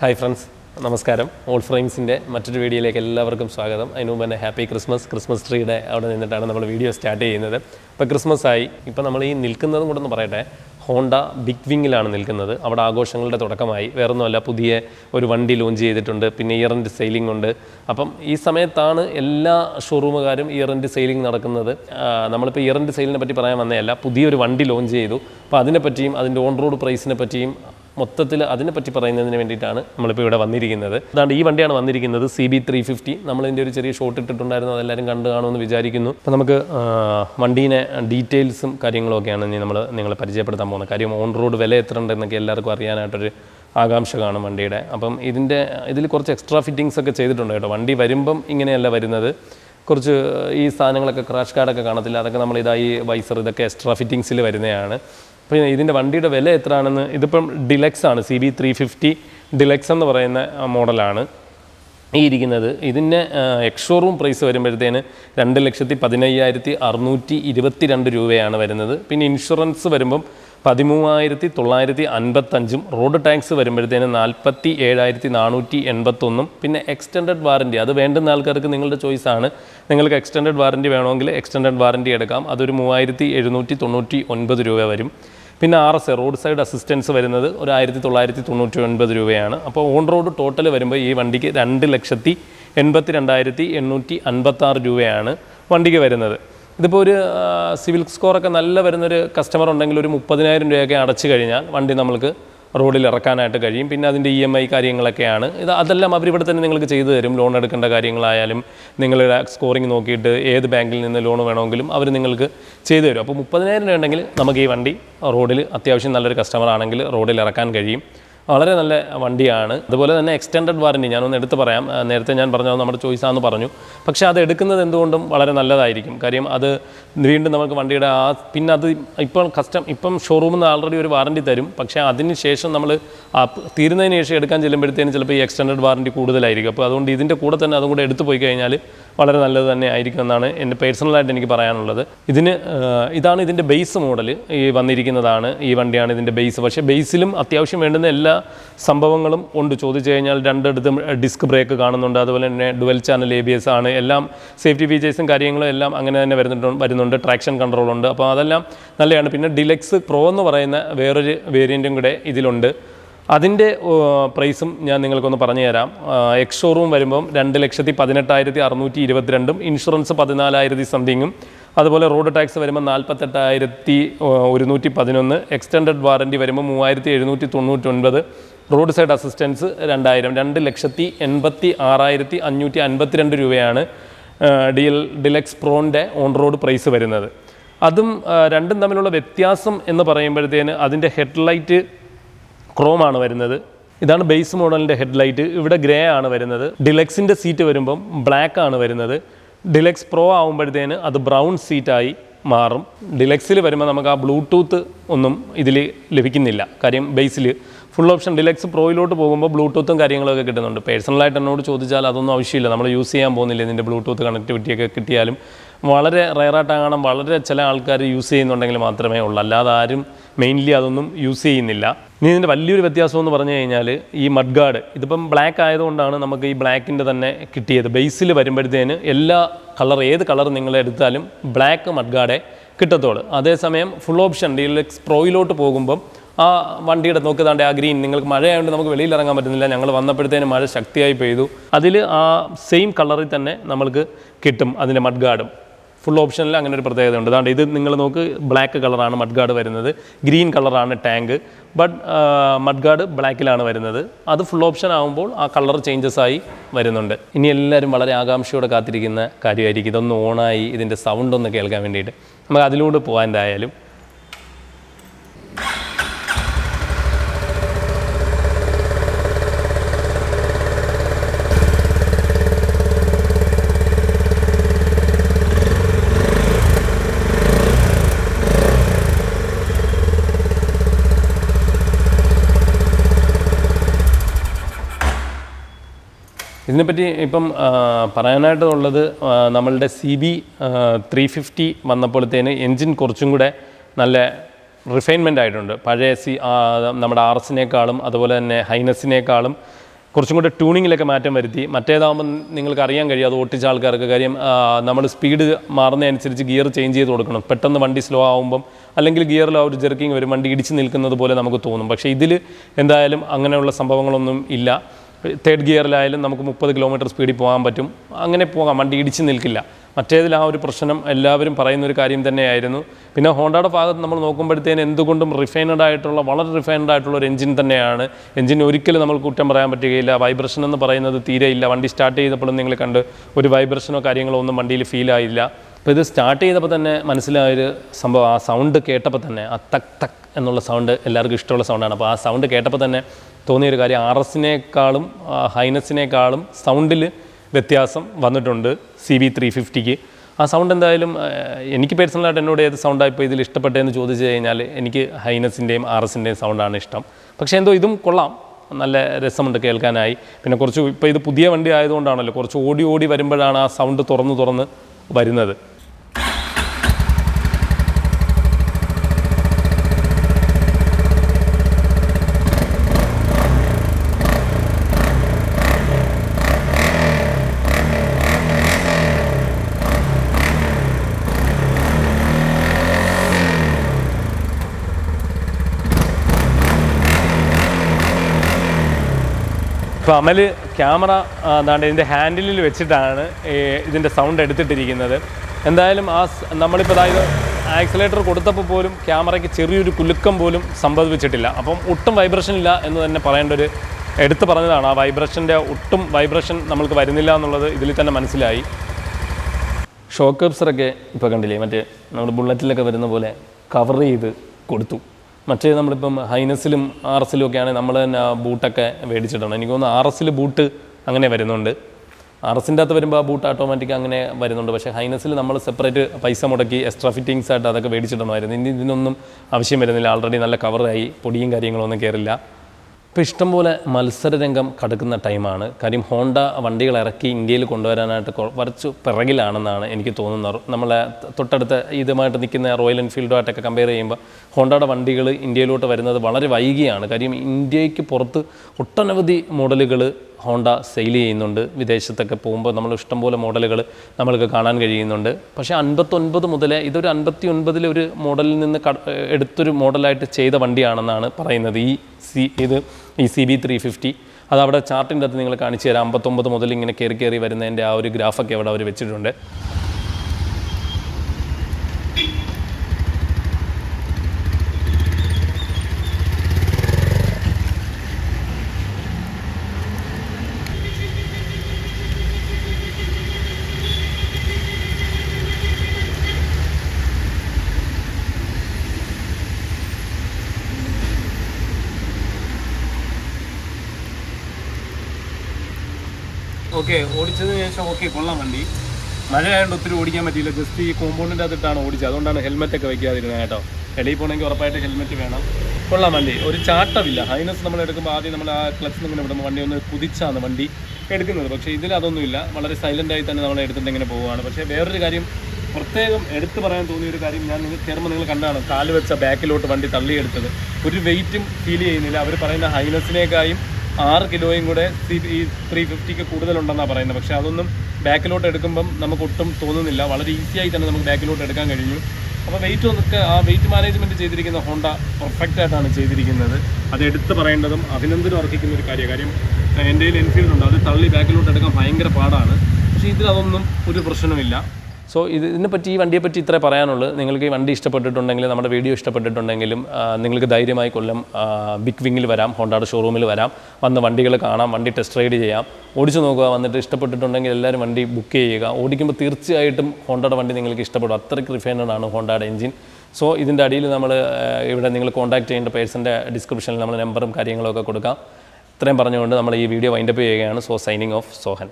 Hi friends നമസ്കാരം. All ഫ്രെയിംസിന്റെ മറ്റൊരു വീഡിയോയിലേക്ക് എല്ലാവർക്കും സ്വാഗതം. അതിനു മുമ്പ് തന്നെ ഹാപ്പി ക്രിസ്മസ് ക്രിസ്മസ് ട്രീയുടെ അവിടെ നിന്നിട്ടാണ് നമ്മൾ വീഡിയോ സ്റ്റാർട്ട് ചെയ്യുന്നത്. ഇപ്പോൾ ക്രിസ്മസ് ആയി. ഇപ്പോൾ നമ്മൾ ഈ നിൽക്കുന്നതും കൂടെ ഒന്ന് പറയട്ടെ. ഹോണ്ട ബിഗ് വിങ്ങിലാണ് നിൽക്കുന്നത്. അവിടെ ആഘോഷങ്ങളുടെ തുടക്കമായി. വേറൊന്നുമല്ല പുതിയ ഒരു വണ്ടി ലോഞ്ച് ചെയ്തിട്ടുണ്ട്. പിന്നെ ഇയർ എൻഡ് സെയിലിംഗ് ഉണ്ട്. അപ്പം ഈ സമയത്താണ് എല്ലാ ഷോറൂമുകാരും ഇയർ എൻഡ് സെയിലിംഗ് നടക്കുന്നത്. നമ്മളിപ്പോൾ ഇയർ എൻഡ് സെയിലിനെ പറ്റി പറയാൻ വന്നതല്ല പുതിയൊരു വണ്ടി ലോഞ്ച് ചെയ്തു. അപ്പോൾ അതിനെപ്പറ്റിയും അതിന്റെ ഓൺ റോഡ് പ്രൈസിനെ പറ്റിയും മൊത്തത്തിൽ അതിനെപ്പറ്റി പറയുന്നതിന് വേണ്ടിയിട്ടാണ് നമ്മളിപ്പോൾ ഇവിടെ വന്നിരിക്കുന്നത്. അതാണ്ട് ഈ വണ്ടിയാണ് വന്നിരിക്കുന്നത് സി ബി ത്രീ ഫിഫ്റ്റി നമ്മളിതിന്റെ ഒരു ചെറിയ ഷോട്ട് ഇട്ടിട്ടുണ്ടായിരുന്നു അതെല്ലാവരും കണ്ടു കാണുമെന്ന് വിചാരിക്കുന്നു. അപ്പോൾ നമുക്ക് വണ്ടീനെ ഡീറ്റെയിൽസും കാര്യങ്ങളൊക്കെയാണ് ഇനി നമ്മൾ നിങ്ങളെ പരിചയപ്പെടുത്താൻ പോകുന്നത്. കാര്യം ഓൺ റോഡ് വില എത്ര ഉണ്ടെന്നൊക്കെ എല്ലാവർക്കും അറിയാനായിട്ടൊരു ആകാംക്ഷ കാണും വണ്ടിയുടെ. അപ്പം ഇതിന്റെ ഇതിൽ കുറച്ച് എക്സ്ട്രാ ഫിറ്റിങ്സ് ഒക്കെ ചെയ്തിട്ടുണ്ട് കേട്ടോ. വണ്ടി വരുമ്പം ഇങ്ങനെയല്ല വരുന്നത്. കുറച്ച് ഈ സാധനങ്ങളൊക്കെ ക്രാഷ് കാർഡൊക്കെ കാണത്തില്ല. അതൊക്കെ നമ്മൾ ഇതായി വൈസർ ഇതൊക്കെ എക്സ്ട്രാ ഫിറ്റിങ്സിൽ വരുന്നതാണ്. അപ്പോൾ ഇതിന്റെ വണ്ടിയുടെ വില എത്രയാണെന്ന് ഇതിപ്പം ഡിലക്സ് ആണ് C B three fifty deluxe എന്ന് പറയുന്ന മോഡലാണ് ഈ ഇരിക്കുന്നത്. ഇതിന്റെ എക്സ്ഷോറൂം പ്രൈസ് വരുമ്പോഴത്തേന് രണ്ട് ലക്ഷത്തി പതിനയ്യായിരത്തി അറുന്നൂറ്റി ഇരുപത്തി രണ്ട് രൂപയാണ് വരുന്നത്. പിന്നെ ഇൻഷുറൻസ് വരുമ്പം പതിമൂവായിരത്തി തൊള്ളായിരത്തി അൻപത്തഞ്ചും റോഡ് ടാക്സ് വരുമ്പോഴത്തേന് നാൽപ്പത്തി ഏഴായിരത്തി നാനൂറ്റി എൺപത്തൊന്നും. പിന്നെ എക്സ്റ്റൻഡഡ് വാറന്റി അത് വേണ്ടുന്ന ആൾക്കാർക്ക് നിങ്ങളുടെ ചോയ്സാണ് നിങ്ങൾക്ക് എക്സ്റ്റൻഡഡ് വാറന്റി വേണമെങ്കിൽ എക്സ്റ്റൻഡഡ് വാറന്റി എടുക്കാം. അതൊരു മൂവായിരത്തി എഴുന്നൂറ്റി തൊണ്ണൂറ്റി ഒൻപത് രൂപ വരും. പിന്നെ R S A road side assistance വരുന്നത് ഒരു ആയിരത്തി തൊള്ളായിരത്തി തൊണ്ണൂറ്റി ഒൻപത് രൂപയാണ്. അപ്പോൾ ഓൺ റോഡ് ടോട്ടൽ വരുമ്പോൾ ഈ വണ്ടിക്ക് രണ്ട് ലക്ഷത്തി എൺപത്തി രണ്ടായിരത്തി എണ്ണൂറ്റി അൻപത്താറ് രൂപയാണ് വണ്ടിക്ക് വരുന്നത്. ഇതിപ്പോൾ ഒരു സിവിൽ സ്കോറൊക്കെ നല്ല വരുന്നൊരു കസ്റ്റമർ ഉണ്ടെങ്കിൽ ഒരു മുപ്പതിനായിരം രൂപയൊക്കെ അടച്ചു കഴിഞ്ഞാൽ വണ്ടി നമ്മൾക്ക് റോഡിൽ ഇറക്കാനായിട്ട് കഴിയും. പിന്നെ അതിന്റെ ഇ എം ഐ കാര്യങ്ങളൊക്കെയാണ്. ഇത് അതെല്ലാം അവരിവിടെ തന്നെ നിങ്ങൾക്ക് ചെയ്തു തരും. ലോൺ എടുക്കേണ്ട കാര്യങ്ങളായാലും നിങ്ങളുടെ സ്കോറിംഗ് നോക്കിയിട്ട് ഏത് ബാങ്കിൽ നിന്ന് ലോൺ വേണമെങ്കിലും അവർ നിങ്ങൾക്ക് ചെയ്തു തരും. അപ്പോൾ മുപ്പതിനായിരം രൂപ ഉണ്ടെങ്കിൽ നമുക്ക് ഈ വണ്ടി റോഡിൽ അത്യാവശ്യം നല്ലൊരു കസ്റ്റമർ ആണെങ്കിൽ റോഡിൽ ഇറക്കാൻ കഴിയും. വളരെ നല്ല വണ്ടിയാണ്. അതുപോലെ തന്നെ എക്സ്റ്റൻഡഡ് വാറന്റി ഞാനൊന്ന് എടുത്ത് പറയാം. നേരത്തെ ഞാൻ പറഞ്ഞത് നമ്മുടെ ചോയ്സാന്ന് പറഞ്ഞു. പക്ഷേ അത് എടുക്കുന്നത് എന്തുകൊണ്ടും വളരെ നല്ലതായിരിക്കും. കാര്യം അത് വീണ്ടും നമുക്ക് വണ്ടിയുടെ ആ പിന്നെ അത് ഇപ്പോൾ കസ്റ്റം ഇപ്പം ഷോറൂമിൽ നിന്ന് ആൾറെഡി ഒരു വാറന്റി തരും. പക്ഷേ അതിന് ശേഷം നമ്മൾ തീരുന്നതിന് ശേഷം എടുക്കാൻ ചെല്ലുമ്പോഴത്തേനും ചിലപ്പോൾ ഈ എക്സ്റ്റൻഡഡ് വാറന്റി കൂടുതലായിരിക്കും. അപ്പോൾ അതുകൊണ്ട് ഇതിന്റെ കൂടെ തന്നെ അതും കൂടെ എടുത്തു പോയി കഴിഞ്ഞാൽ വളരെ നല്ലത് തന്നെ ആയിരിക്കും എന്നാണ് എന്റെ പേഴ്സണലായിട്ട് എനിക്ക് പറയാനുള്ളത്. ഇതിന് ഇതാണ് ഇതിന്റെ ബേസ് മോഡൽ ഈ വന്നിരിക്കുന്നതാണ് ഈ വണ്ടിയാണ് ഇതിന്റെ ബേസ് പക്ഷേ ബേസിലും അത്യാവശ്യം വേണ്ടുന്ന എല്ലാ സംഭവങ്ങളും ഉണ്ട്. ചോദിച്ചു കഴിഞ്ഞാൽ രണ്ടിടത്തും ഡിസ്ക് ബ്രേക്ക് കാണുന്നുണ്ട്. അതുപോലെ തന്നെ dual channel A B S ആണ്. എല്ലാം സേഫ്റ്റി ഫീച്ചേഴ്സും കാര്യങ്ങളും എല്ലാം അങ്ങനെ തന്നെ വരുന്നുണ്ട് വരുന്നുണ്ട്. ട്രാക്ഷൻ കൺട്രോൾ ഉണ്ട്. അപ്പോൾ അതെല്ലാം നല്ലതാണ്. പിന്നെ ഡിലക്സ് പ്രോ എന്ന് പറയുന്ന വേറൊരു വേരിയന്റും കൂടെ ഇതിലുണ്ട്. അതിന്റെ പ്രൈസും ഞാൻ നിങ്ങൾക്കൊന്ന് പറഞ്ഞു തരാം. എക്സ് ഷോറൂം വരുമ്പം രണ്ട് ലക്ഷത്തി പതിനെട്ടായിരത്തി അറുന്നൂറ്റി ഇരുപത്തിരണ്ടും ഇൻഷുറൻസ് പതിനാലായിരത്തി സംതിങ്ങും അതുപോലെ റോഡ് ടാക്സ് വരുമ്പോൾ നാൽപ്പത്തെട്ടായിരത്തി ഒരുന്നൂറ്റി പതിനൊന്ന് എക്സ്റ്റൻഡഡ് വാറന്റി വരുമ്പോൾ മൂവായിരത്തി എഴുന്നൂറ്റി തൊണ്ണൂറ്റൊൻപത് റോഡ് സൈഡ് അസിസ്റ്റൻസ് രണ്ടായിരം രണ്ട് ലക്ഷത്തി എൺപത്തി ആറായിരത്തി അഞ്ഞൂറ്റി അൻപത്തിരണ്ട് രൂപയാണ് ഡി എൽ ഡിലക്സ് പ്രോണിന്റെ ഓൺ റോഡ് പ്രൈസ് വരുന്നത്. അതും രണ്ടും തമ്മിലുള്ള വ്യത്യാസം എന്ന് പറയുമ്പോഴത്തേന് അതിന്റെ ഹെഡ്ലൈറ്റ് ലൈറ്റ് ക്രോമാണ് വരുന്നത്. ഇതാണ് ബേസ് മോഡലിന്റെ ഹെഡ്ലൈറ്റ്. ഇവിടെ ഗ്രേ ആണ് വരുന്നത്. ഡിലക്സിന്റെ സീറ്റ് വരുമ്പം ബ്ലാക്ക് ആണ് വരുന്നത്. ഡിലക്സ് പ്രോ ആകുമ്പോഴത്തേന് അത് ബ്രൗൺ സീറ്റായി മാറും. ഡിലക്സിൽ വരുമ്പോൾ നമുക്ക് ആ ബ്ലൂടൂത്ത് ഒന്നും ഇതിൽ ലഭിക്കുന്നില്ല. കാര്യം ബേസിൽ ഫുൾ ഓപ്ഷൻ ഡിലക്സ് പ്രോയിലോട്ട് പോകുമ്പോൾ ബ്ലൂടൂത്തും കാര്യങ്ങളൊക്കെ കിട്ടുന്നുണ്ട്. പേഴ്സണലായിട്ട് എന്നോട് ചോദിച്ചാൽ അതൊന്നും ആവശ്യമില്ല. നമ്മൾ യൂസ് ചെയ്യാൻ പോകുന്നില്ല ഇതിന്റെ ബ്ലൂടൂത്ത് കണക്ടിവിറ്റിയൊക്കെ കിട്ടിയാലും. വളരെ റയറായിട്ടാകണം വളരെ ചില ആൾക്കാർ യൂസ് ചെയ്യുന്നുണ്ടെങ്കിൽ മാത്രമേ ഉള്ളൂ. അല്ലാതെ ആരും മെയിൻലി അതൊന്നും യൂസ് ചെയ്യുന്നില്ല. ഇനി ഇതിന്റെ വലിയൊരു വ്യത്യാസം എന്ന് പറഞ്ഞു കഴിഞ്ഞാൽ ഈ മഡ് ഗാർഡ് ഇതിപ്പം ബ്ലാക്ക് ആയതുകൊണ്ടാണ് നമുക്ക് ഈ ബ്ലാക്കിന്റെ തന്നെ കിട്ടിയത്. ബേസിൽ വരുമ്പോഴത്തേന് എല്ലാ കളർ ഏത് കളർ നിങ്ങൾ എടുത്താലും ബ്ലാക്ക് മഡ് ഗാർഡേ കിട്ടത്തുള്ളൂ. അതേസമയം ഫുൾ ഓപ്ഷൻ ഡീലക്സ് പ്രോയിലോട്ട് പോകുമ്പം ആ വണ്ടിയുടെ നോക്കുതാണ്ട് ആ ഗ്രീൻ നിങ്ങൾക്ക് മഴയായതുകൊണ്ട് നമുക്ക് വെളിയിൽ ഇറങ്ങാൻ പറ്റുന്നില്ല. ഞങ്ങൾ വന്നപ്പോഴത്തേനും മഴ ശക്തിയായി പെയ്തു. അതിൽ ആ സെയിം കളറിൽ തന്നെ നമ്മൾക്ക് കിട്ടും അതിന്റെ മഡ് ഗാർഡും ഫുൾ ഓപ്ഷനിൽ അങ്ങനെ ഒരു പ്രത്യേകത ഉണ്ട് അതുകൊണ്ട് ഇത് നിങ്ങൾ നോക്ക് ബ്ലാക്ക് കളറാണ് മഡ്ഗാർഡ് വരുന്നത്. ഗ്രീൻ കളറാണ് ടാങ്ക്. ബട്ട് മഡ്ഗാർഡ് ബ്ലാക്കിലാണ് വരുന്നത്. അത് ഫുൾ ഓപ്ഷൻ ആകുമ്പോൾ ആ കളർ ചേഞ്ചസ് ആയി വരുന്നുണ്ട്. ഇനി എല്ലാവരും വളരെ ആകാംക്ഷയോടെ കാത്തിരിക്കുന്ന കാര്യമായിരിക്കും. ഇതൊന്ന് ഓണായി ഇതിന്റെ സൗണ്ട് ഒന്ന് കേൾക്കാൻ വേണ്ടിയിട്ട്. നമുക്ക് അതിലൂടെ പോകാൻ എന്തായാലും. ഇതിനെപ്പറ്റി ഇപ്പം പറയാനായിട്ടുള്ളത് നമ്മളുടെ സി ബി ത്രീ ഫിഫ്റ്റി വന്നപ്പോഴത്തേന് എൻജിൻ കുറച്ചും കൂടെ നല്ല റിഫൈൻമെന്റ് ആയിട്ടുണ്ട്. പഴയ സി നമ്മുടെ ആർ എസിനേക്കാളും അതുപോലെ തന്നെ ഹൈനസിനേക്കാളും കുറച്ചും കൂടെ ട്യൂണിങ്ങിലൊക്കെ മാറ്റം വരുത്തി. മറ്റേതാകുമ്പോൾ നിങ്ങൾക്ക് അറിയാൻ കഴിയും അത് ഓട്ടിച്ച ആൾക്കാർക്ക് കാര്യം നമ്മൾ സ്പീഡ് മാറുന്നതനുസരിച്ച് ഗിയർ ചേഞ്ച് ചെയ്ത് കൊടുക്കണം. പെട്ടെന്ന് വണ്ടി സ്ലോ ആകുമ്പം അല്ലെങ്കിൽ ഗിയറിൽ ആ ഒരു ജെർക്കിങ് വരും വണ്ടി ഇടിച്ച് നിൽക്കുന്നത് പോലെ നമുക്ക് തോന്നും. പക്ഷേ ഇതിൽ എന്തായാലും അങ്ങനെയുള്ള സംഭവങ്ങളൊന്നും ഇല്ല. തേർഡ് ഗിയറിലായാലും നമുക്ക് മുപ്പത് കിലോമീറ്റർ സ്പീഡിൽ പോകാൻ പറ്റും. അങ്ങനെ പോകാം വണ്ടി ഇടിച്ച് നിൽക്കില്ല. മറ്റേതിൽ ആ ഒരു പ്രശ്നം എല്ലാവരും പറയുന്ന ഒരു കാര്യം തന്നെയായിരുന്നു. പിന്നെ ഹോണ്ടയുടെ ഭാഗത്ത് നമ്മൾ നോക്കുമ്പോഴത്തേന് എന്തുകൊണ്ടും റിഫൈനഡ് ആയിട്ടുള്ള വളരെ റിഫൈനഡ് ആയിട്ടുള്ള ഒരു എഞ്ചിൻ തന്നെയാണ്. എഞ്ചിൻ ഒരിക്കലും നമ്മൾ കുറ്റം പറയാൻ പറ്റുകയില്ല. വൈബ്രേഷൻ എന്ന് പറയുന്നത് തീരെ ഇല്ല. വണ്ടി സ്റ്റാർട്ട് ചെയ്തപ്പോഴും നിങ്ങൾ കണ്ട് ഒരു വൈബ്രേഷനോ കാര്യങ്ങളോ ഒന്നും വണ്ടിയിൽ ഫീൽ ആയില്ല. അപ്പോൾ ഇത് സ്റ്റാർട്ട് ചെയ്തപ്പോൾ തന്നെ മനസ്സിലായൊരു സംഭവം ആ സൗണ്ട് കേട്ടപ്പോൾ തന്നെ ആ തക് തക് എന്നുള്ള സൗണ്ട് എല്ലാവർക്കും ഇഷ്ടമുള്ള സൗണ്ടാണ് അപ്പോൾ ആ സൗണ്ട് കേട്ടപ്പോൾ തന്നെ തോന്നിയൊരു കാര്യം ആർ എസിനേക്കാളും ഹൈനസിനേക്കാളും സൗണ്ടിൽ വ്യത്യാസം വന്നിട്ടുണ്ട് സി ബി ത്രീ ഫിഫ്റ്റിക്ക്. ആ സൗണ്ട് എന്തായാലും എനിക്ക് പേഴ്സണലായിട്ട് എന്നോട് ഏത് സൗണ്ടാണ് ഇപ്പോൾ ഇതിൽ ഇഷ്ടപ്പെട്ടതെന്ന് ചോദിച്ചു കഴിഞ്ഞാൽ എനിക്ക് ഹൈനസിന്റെയും ആർ എസിന്റെയും സൗണ്ടാണ് ഇഷ്ടം. പക്ഷേ എന്തോ ഇതും കൊള്ളാം. നല്ല രസമുണ്ട് കേൾക്കാനായി. പിന്നെ കുറച്ച് ഇപ്പോൾ ഇത് പുതിയ വണ്ടി ആയതുകൊണ്ടാണല്ലോ കുറച്ച് ഓടി ഓടി വരുമ്പോഴാണ് ആ സൗണ്ട് തുറന്ന് തുറന്ന് വരുന്നത്. ഇപ്പോൾ അമൽ ക്യാമറ എന്താണ് ഇതിന്റെ ഹാൻഡിലിൽ വെച്ചിട്ടാണ് ഇതിന്റെ സൗണ്ട് എടുത്തിട്ടിരിക്കുന്നത്. എന്തായാലും ആ നമ്മളിപ്പോൾ അതായത് ആക്സിലേറ്റർ കൊടുത്തപ്പോൾ പോലും ക്യാമറയ്ക്ക് ചെറിയൊരു കുലുക്കം പോലും സംഭവിച്ചിട്ടില്ല. അപ്പം ഒട്ടും വൈബ്രേഷൻ ഇല്ല എന്ന് തന്നെ പറയേണ്ട ഒരു എടുത്തു പറഞ്ഞതാണ്. ആ വൈബ്രേഷന്റെ ഒട്ടും വൈബ്രേഷൻ നമ്മൾക്ക് വരുന്നില്ല എന്നുള്ളത് ഇതിൽ തന്നെ മനസ്സിലായി. ഷോക്ക് അബ്സറൊക്കെ ഇപ്പോൾ കണ്ടില്ലേ? മറ്റേ നമ്മുടെ ബുള്ളറ്റിലൊക്കെ വരുന്ന പോലെ കവർ ചെയ്ത് കൊടുത്തു. മറ്റേ നമ്മളിപ്പം ഹൈനസിലും ആർ എസിലും ഒക്കെ ആണെങ്കിൽ നമ്മൾ തന്നെ ബൂട്ടൊക്കെ മേടിച്ചിട്ടുണ്ട് എനിക്ക് തോന്നുന്നു ആർ എസിൽ ബൂട്ട് അങ്ങനെ വരുന്നുണ്ട്. ആർ എസിന്റെ അകത്ത് വരുമ്പോൾ ആ ബൂട്ട് ഓട്ടോമാറ്റിക് അങ്ങനെ വരുന്നുണ്ട്. പക്ഷേ ഹൈനസിൽ നമ്മൾ സെപ്പറേറ്റ് പൈസ മുടക്കി എക്സ്ട്രാ ഫിറ്റിങ്സ് ആയിട്ട് അതൊക്കെ മേടിച്ചിട്ടുണ്ടായിരുന്നു ഇനി ഇതിനൊന്നും ആവശ്യം വരുന്നില്ല. ആൾറെഡി നല്ല കവറായി പൊടിയും കാര്യങ്ങളൊന്നും കയറില്ല ഇപ്പോൾ ഇഷ്ടംപോലെ മത്സരരംഗം കടക്കുന്ന ടൈമാണ്. കാര്യം ഹോണ്ട വണ്ടികൾ ഇറക്കി ഇന്ത്യയിൽ കൊണ്ടുവരാനായിട്ട് കുറച്ച് പിറകിലാണെന്നാണ് എനിക്ക് തോന്നുന്നത്. നമ്മളെ തൊട്ടടുത്ത ഇതുമായിട്ട് നിൽക്കുന്ന റോയൽ എൻഫീൽഡുമായിട്ടൊക്കെ കമ്പയർ ചെയ്യുമ്പോൾ ഹോണ്ടയുടെ വണ്ടികൾ ഇന്ത്യയിലോട്ട് വരുന്നത് വളരെ വൈകിയാണ്. കാര്യം ഇന്ത്യയ്ക്ക് പുറത്ത് ഒട്ടനവധി മോഡലുകൾ ഹോണ്ട സെയിൽ ചെയ്യുന്നുണ്ട്. വിദേശത്തൊക്കെ പോകുമ്പോൾ നമ്മൾ ഇഷ്ടംപോലെ മോഡലുകൾ നമ്മൾക്ക് കാണാൻ കഴിയുന്നുണ്ട്. പക്ഷേ അൻപത്തൊൻപത് മുതലേ ഇതൊരു അൻപത്തി ഒൻപതിലെ ഒരു മോഡലിൽ നിന്ന് എടുത്തൊരു മോഡലായിട്ട് ചെയ്ത വണ്ടിയാണെന്നാണ് പറയുന്നത്. ഈ സി ഇത് ഈ സി ബി ത്രീ ഫിഫ്റ്റി അത് അവിടെ ചാർട്ടിന്റെ അകത്ത് നിങ്ങൾ കാണിച്ചു തരാം. അമ്പത്തൊമ്പത് മുതൽ ഇങ്ങനെ കയറി കയറി വരുന്നതിന്റെ ആ ഒരു ഗ്രാഫൊക്കെ അവിടെ അവർ വെച്ചിട്ടുണ്ട്. ഓക്കെ ഓടിച്ചതിന് ശേഷം ഓക്കെ കൊള്ളാം വണ്ടി. മഴയായതുകൊണ്ട് ഒത്തിരി ഓടിക്കാൻ പറ്റിയില്ല. ജസ്റ്റ് ഈ കോമ്പൗണ്ടിന്റെ അകത്തിട്ടാണ് ഓടിച്ചത്. അതുകൊണ്ടാണ് ഹെൽമെറ്റ് ഒക്കെ വയ്ക്കാതിരുന്നത് കേട്ടോ. വെളിയിൽ പോകണമെങ്കിൽ ഉറപ്പായിട്ട് ഹെൽമെറ്റ് വേണം. കൊള്ളാം വണ്ടി. ഒരു ചാട്ടമില്ല. ഹൈനസ് നമ്മൾ എടുക്കുമ്പോൾ ആദ്യം നമ്മൾ ആ ക്ലച്ച് ഇങ്ങനെ വിടുമ്പോൾ വണ്ടി ഒന്ന് കുതിച്ചാണ് വണ്ടി എടുക്കുന്നത്. പക്ഷേ ഇതിൽ അതൊന്നുമില്ല വളരെ സൈലന്റായി തന്നെ നമ്മൾ എടുത്തിട്ട് ഇങ്ങനെ പോവുകയാണ്. പക്ഷേ വേറൊരു കാര്യം പ്രത്യേകം എടുത്തു പറയാൻ തോന്നിയ ഒരു കാര്യം ഞാൻ നിങ്ങൾ കയറുമ്പോൾ നിങ്ങൾ കണ്ടാണ്. കാൽ വെച്ച ബാക്കിലോട്ട് വണ്ടി തള്ളിയെടുത്തത്. ഒരു വെയിറ്റും ഫീൽ ചെയ്യുന്നില്ല. അവർ പറയുന്ന ഹൈനസിനേക്കായും ആറ് കിലോയും കൂടെ ഈ ത്രീ ഫിഫ്റ്റിക്ക് കൂടുതലുണ്ടെന്നാണ് പറയുന്നത്. പക്ഷേ അതൊന്നും ബാക്കിലോട്ട് എടുക്കുമ്പം നമുക്ക് ഒട്ടും തോന്നുന്നില്ല. വളരെ ഈസിയായി തന്നെ നമുക്ക് ബാക്കിലോട്ട് എടുക്കാൻ കഴിഞ്ഞു. അപ്പോൾ വെയിറ്റ് ഒക്കെ ആ വെയിറ്റ് മാനേജ്മെന്റ് ചെയ്തിരിക്കുന്ന ഹോണ്ട പെർഫെക്റ്റ് ആയിട്ടാണ് ചെയ്തിരിക്കുന്നത്. അത് എടുത്ത് പറയേണ്ടതും അഭിനന്ദനം അർഹിക്കുന്ന ഒരു കാര്യം കാര്യം എന്റെ എൻഫീൽഡ് ഉണ്ട്. അത് തള്ളി ബാക്കിലോട്ട് എടുക്കാൻ ഭയങ്കര പാടാണ്. പക്ഷേ ഇതിൽ അതൊന്നും ഒരു പ്രശ്നമില്ല സോ ഇത് ഇതിനെപ്പറ്റി ഈ വണ്ടിയെ പറ്റി ഇത്രേ പറയാനുള്ളൂ. നിങ്ങൾക്ക് ഈ വണ്ടി ഇഷ്ടപ്പെട്ടിട്ടുണ്ടെങ്കിൽ നമ്മുടെ വീഡിയോ ഇഷ്ടപ്പെട്ടിട്ടുണ്ടെങ്കിലും നിങ്ങൾക്ക് ധൈര്യമായി കൊല്ലം ബിഗ് വിങ്ങിൽ വരാം ഹോണ്ടാട് ഷോറൂമിൽ വരാം വന്ന് വണ്ടികൾ കാണാം വണ്ടി ടെസ്റ്റ് റൈഡ് ചെയ്യാം ഓടിച്ചു നോക്കുക വന്നിട്ട് ഇഷ്ടപ്പെട്ടിട്ടുണ്ടെങ്കിൽ എല്ലാവരും വണ്ടി ബുക്ക് ചെയ്യുക. ഓടിക്കുമ്പോൾ തീർച്ചയായിട്ടും ഹോണ്ടയുടെ വണ്ടി നിങ്ങൾക്ക് ഇഷ്ടപ്പെടും. അത്രയ്ക്ക് റിഫൈൻഡ് ആണ് ഹോണ്ടയുടെ എഞ്ചിൻ സോ ഇതിന്റെ അടിയിൽ നമ്മൾ ഇവിടെ നിങ്ങൾ കോൺടാക്ട് ചെയ്യേണ്ട പേഴ്സന്റെ ഡിസ്ക്രിപ്ഷനിൽ നമ്മൾ നമ്പറും കാര്യങ്ങളൊക്കെ കൊടുക്കാം. ഇത്രയും പറഞ്ഞുകൊണ്ട് നമ്മൾ ഈ വീഡിയോ വൈൻഡപ്പ് ചെയ്യുകയാണ്. So signing off Sohan